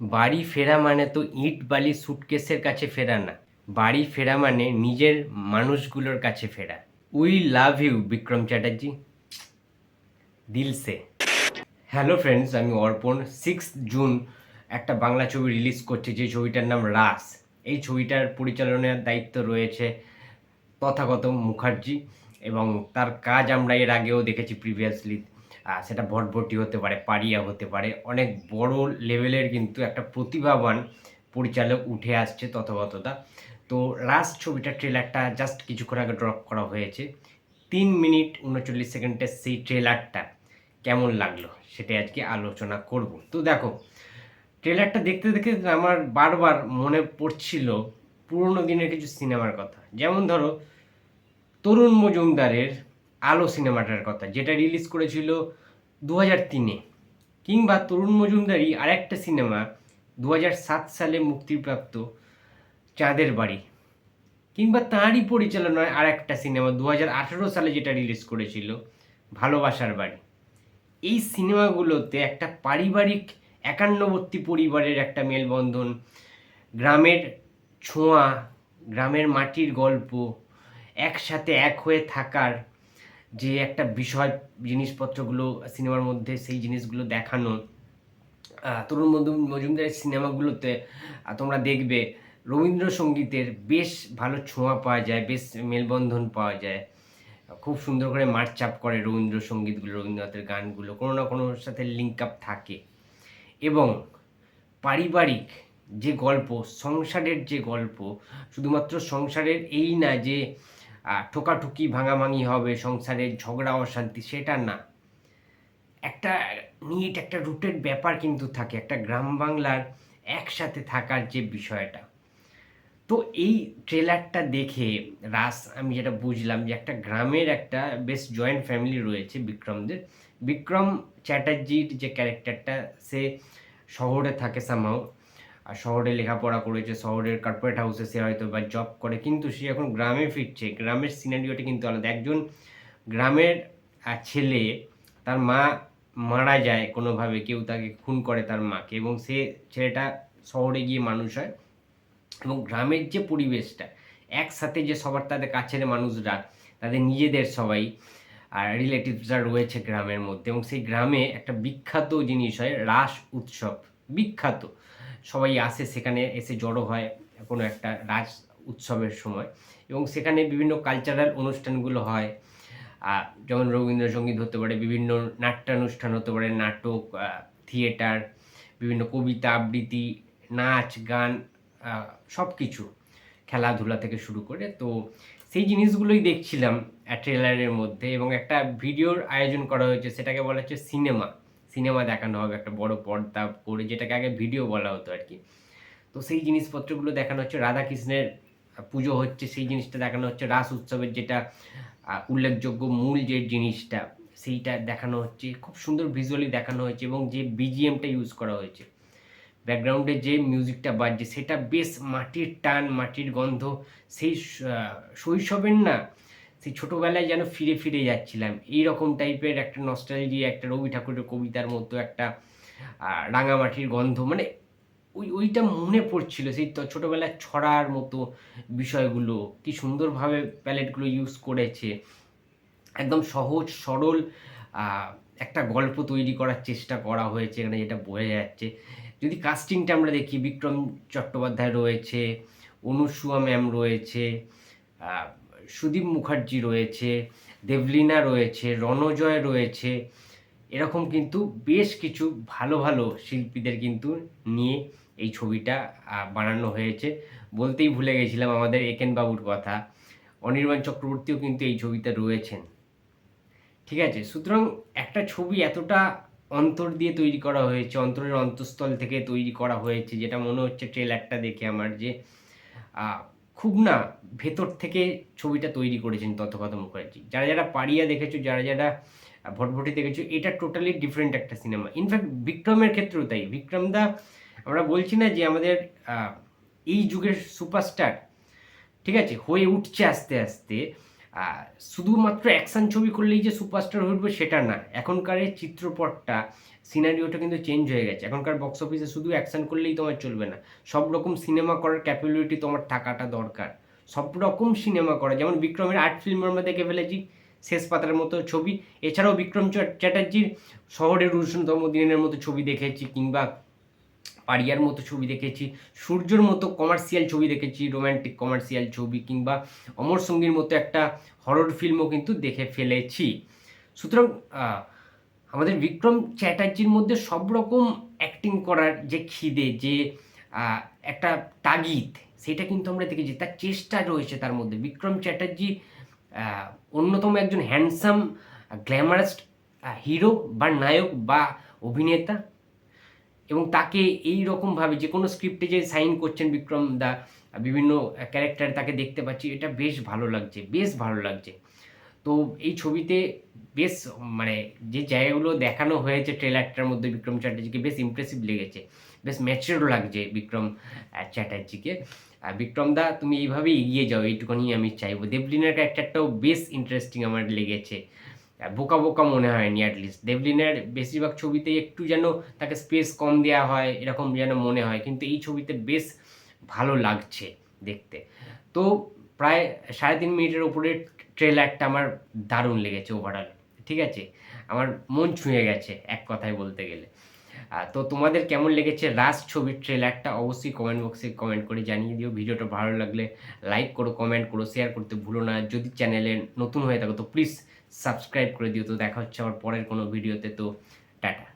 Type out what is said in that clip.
বাড়ি ফেরা মানে তো ইট বালি সুটকেসের কাছে ফেরা না। বাড়ি ফেরা মানে নিজের মানুষগুলোর কাছে ফেরা। We love you, Vikram Chatterjee. দিলসে hello friends, আমি অর্পণ। সিক্স জুন একটা বাংলা ছবি রিলিজ করছে, যে ছবিটার নাম রাস। এই ছবিটার পরিচালনার দায়িত্ব রয়েছে তথাগত মুখার্জি এবং তার কাজ আমরা এর আগেও দেখেছি প্রিভিয়াসলি সেটা ভটভটি হতে পারে পারিয়া হতে পারে, অনেক বড় লেভেলের কিন্তু একটা প্রতিভাবান পরিচালক উঠে আসছে তথাগতটা তো লাস্ট ছবিটার ট্রেলারটা জাস্ট কিছুক্ষণ আগে ড্রপ করা হয়েছে। তিন মিনিট উনচল্লিশ সেকেন্ডের সেই ট্রেলারটা কেমন লাগল সেটাই আজকে আলোচনা করব। তো দেখো ট্রেলারটা দেখতে দেখতে আমার বারবার মনে পড়ছিল পুরোনো দিনের কিছু সিনেমার কথা। যেমন ধরো, তরুণ মজুমদারের আলো সিনেমাটার কথা, যেটা রিলিজ করেছিল দু হাজার তিনে। কিংবা তরুণ মজুমদারই আরেকটা সিনেমা দু সাত সালে মুক্তিপ্রাপ্ত চাঁদের বাড়ি। কিংবা তাঁরই পরিচালনায় আর একটা সিনেমা দু হাজার আঠেরো সালে যেটা রিলিজ করেছিল ভালোবাসার বাড়ি। এই সিনেমাগুলোতে একটা পারিবারিক একান্নবর্তী পরিবারের একটা মেলবন্ধন, গ্রামের ছোঁয়া, গ্রামের মাটির গল্প, একসাথে এক হয়ে থাকার যে একটা বিষয়, জিনিসপত্রগুলো সিনেমার মধ্যে সেই জিনিসগুলো দেখানো তরুণ মধু- মজুমদারের সিনেমাগুলোতে তোমরা দেখবে রবীন্দ্রসঙ্গীতের বেশ ভালো ছোঁয়া পাওয়া যায়, বেশ মেলবন্ধন পাওয়া যায়। খুব সুন্দর করে মারচাপ করে রবীন্দ্রসঙ্গীতগুলো, রবীন্দ্রনাথের গানগুলো, কোনো না কোনো সাথে লিঙ্ক আপ থাকে। এবং পারিবারিক যে গল্প, সংসারের যে গল্প, শুধুমাত্র সংসারের এই না যে ঠোকাঠুকি ভাঙাভাঙি হবে সংসারের ঝগড়া অশান্তি, সেটা না। একটা নিট একটা রুটের ব্যাপার কিন্তু থাকে, একটা গ্রাম বাংলার একসাথে থাকার যে বিষয়টা। তো এই ট্রেলারটা দেখে রাস, আমি যেটা বুঝলাম যে একটা গ্রামের একটা বেশ জয়েন্ট ফ্যামিলি রয়েছে বিক্রমদের। বিক্রম চ্যাটার্জির যে ক্যারেক্টারটা সে শহরে থাকে সামাও আর শহরে লেখাপড়া করেছে, শহরের কর্পোরেট হাউসে সে হয়তো বা জব করে, কিন্তু সে এখন গ্রামে ফিরছে। গ্রামের সিনারিওটা কিন্তু আলাদা। একজন গ্রামের ছেলে, তার মা মারা যায় কোনোভাবে, কেউ তাকে খুন করে তার মাকে এবং সে ছেলেটা শহরে গিয়ে মানুষ হয় এবং গ্রামের যে পরিবেশটা, একসাথে যে সবার তাদের কাছের মানুষরা, তাদের নিজেদের সবাই, আর রিলেটিভসরা রয়েছে গ্রামের মধ্যে এবং সেই গ্রামে একটা বিখ্যাত জিনিস হয় রাস উৎসব। বিখ্যাত। সবাই আসে, সেখানে এসে জড়ো হয় কোনো একটা রাজ উৎসবের সময়। এবং সেখানে বিভিন্ন কালচারাল অনুষ্ঠানগুলো হয়। যেমন রবীন্দ্রসঙ্গীত হতে পারে, বিভিন্ন নাট্যানুষ্ঠান হতে পারে, নাটক থিয়েটার বিভিন্ন কবিতা, আবৃত্তি, নাচ, গান সব কিছু খেলাধুলা থেকে শুরু করে। তো সেই জিনিসগুলোই দেখছিলাম ট্রেলারের মধ্যে এবং একটা ভিডিওর আয়োজন করা হয়েছে, সেটাকে বলা হচ্ছে সিনেমা সিনেমা দেখানো হবে, একটা বড় পর্দা করে যেটাকে আগে ভিডিও বলা হতো আর কি। তো সেই জিনিসপত্রগুলো দেখানো হচ্ছে, রাধাকৃষ্ণের পুজো হচ্ছে, সেই জিনিসটা দেখানো হচ্ছে, রাস উৎসবের যেটা উল্লেখযোগ্য মূল যে জিনিসটা, সেইটা দেখানো হচ্ছে, খুব সুন্দর ভিজুয়ালি দেখানো হয়েছে এবং যে বিজিএমটা ইউজ করা হয়েছে। ব্যাকগ্রাউন্ডে যে মিউজিকটা বাজছে, সেটা বেশ মাটির টান, মাটির গন্ধ, সেই শৈশবের না সেই ছোটোবেলায় যেন ফিরে ফিরে যাচ্ছিলাম। এই রকম টাইপের একটা নস্টালজি একটা রবি ঠাকুরের কবিতার মতো একটা রাঙামাটির গন্ধ মানে ওই, ওইটা মনে পড়ছিল সেই তো ছোটোবেলার ছড়ার মতো বিষয়গুলো, কি সুন্দরভাবে প্যালেটগুলো ইউজ করেছে। একদম সহজ, সরল একটা গল্প তৈরি করার চেষ্টা করা হয়েছে এখানে যেটা বোঝা যাচ্ছে। যদি কাস্টিংটা আমরা দেখি, বিক্রম চট্টোপাধ্যায় রয়েছে, অনুসুয়া ম্যাম রয়েছে সুদীপ মুখার্জি রয়েছে, দেবলীনা রয়েছে, রণজয় রয়েছে, এরকম কিন্তু বেশ কিছু ভালো ভালো শিল্পীদের কিন্তু নিয়ে এই ছবিটা বানানো হয়েছে। বলতেই ভুলে গেছিলাম আমাদের একেন বাবুর কথা। অনির্বাণ চক্রবর্তীও কিন্তু এই ছবিতে রয়েছেন। ঠিক আছে, সুতরাং একটা ছবি এতটা অন্তর দিয়ে তৈরি করা হয়েছে, অন্তরের অন্তঃস্থল থেকে তৈরি করা হয়েছে, যেটা মনে হচ্ছে ট্রেলারটা দেখে আমার যে খুব না ভেতর থেকে ছবিটা তৈরি করেছেন তথগত মুখার্জি। যারা যারা পারিয়া দেখেছ, যারা যারা ভটভটি দেখেছ, এটা টোটালি ডিফারেন্ট একটা সিনেমা ইনফ্যাক্ট বিক্রমের ক্ষেত্রেও তাই। বিক্রম দা, আমরা বলছি না যে আমাদের এই যুগের সুপারস্টার ঠিক আছে, হয়ে উঠছে আস্তে আস্তে শুধুমাত্র অ্যাকশন ছবি করলেই যে সুপারস্টার হয়ে উঠবে সেটা না। এখনকার চিত্রপটটা সিনারিওটা কিন্তু চেঞ্জ হয়ে গেছে। এখনকার বক্স অফিসে শুধু অ্যাকশন করলেই তোমার চলবে না। সব রকম সিনেমা করার ক্যাপাবিলিটি তোমার থাকাটা দরকার। সব রকম সিনেমা করা। যেমন বিক্রমের আর্ট ফিল্ম আমরা দেখে ফেলেছি, শেষ পাতার মতো ছবি। এছাড়াও বিক্রম চ্যাট- চ্যাটার্জির শহরের উষ্ণতম দিনের মতো ছবি দেখেছি, কিংবা পারিয়ার মতো ছবি দেখেছি, সূর্যর মতো কমার্শিয়াল ছবি দেখেছি রোম্যান্টিক কমার্শিয়াল ছবি কিংবা অমর সঙ্গীর মতো একটা হরর ফিল্মও কিন্তু দেখে ফেলেছি। সুতরাং আমাদের বিক্রম চ্যাটার্জির মধ্যে সব রকম অ্যাক্টিং করার যে খিদে, যে একটা তাগিদ, সেটা কিন্তু আমরা দেখেছি, তার চেষ্টা রয়েছে তার মধ্যে। বিক্রম চ্যাটার্জি অন্যতম একজন হ্যান্ডসাম গ্ল্যামারাস হিরো বা নায়ক বা অভিনেতা। এবং তাকে এই রকমভাবে যে কোনো স্ক্রিপ্টে যে সাইন করছেন বিক্রম দা, বিভিন্ন ক্যারেক্টার তাকে দেখতে পাচ্ছি, এটা বেশ ভালো লাগছে, বেশ ভালো লাগছে। তো এই ছবিতে বেশ মানে যে জায়গাগুলো দেখানো হয়েছে ট্রেলারটার মধ্যে বিক্রম চ্যাটার্জিকে, বেশ ইমপ্রেসিভ লেগেছে, বেশ ম্যাচিওর লাগছে বিক্রম চ্যাটার্জিকে। বিক্রম দা, তুমি এইভাবে এগিয়ে যাও, এইটুকুনি আমি চাইব। দেবলিনার ক্যারেক্টারটাও বেশ ইন্টারেস্টিং আমার লেগেছে। বোকা বোকা মনে হয়নি অ্যাটলিস্ট দেবলিনার বেশিরভাগ ছবিতে একটু যেন তাকে স্পেস কম দেওয়া হয়, এরকম যেন মনে হয়। কিন্তু এই ছবিতে বেশ ভালো লাগছে দেখতে। তো প্রায় সাড়ে তিন মিনিটের উপরে ট্রেলারটা আমার দারুণ লেগেছে ওভারঅল ঠিক আছে? আমার মন ছুঁয়ে গেছে এক কথায় বলতে গেলে। তো তোমাদের কেমন লেগেছে রাজ ছবির ট্রেলারটা অবশ্যই কমেন্ট বক্সে কমেন্ট করে জানিয়ে দিও। ভিডিওটা ভালো লাগলে লাইক করো কমেন্ট করো শেয়ার করতে ভুলো না। যদি চ্যানেলে নতুন হয়ে থাকো, তো প্লিজ সাবস্ক্রাইব করে দিও। তো দেখা হচ্ছে আবার পরের কোনো ভিডিওতে। তো টাটা।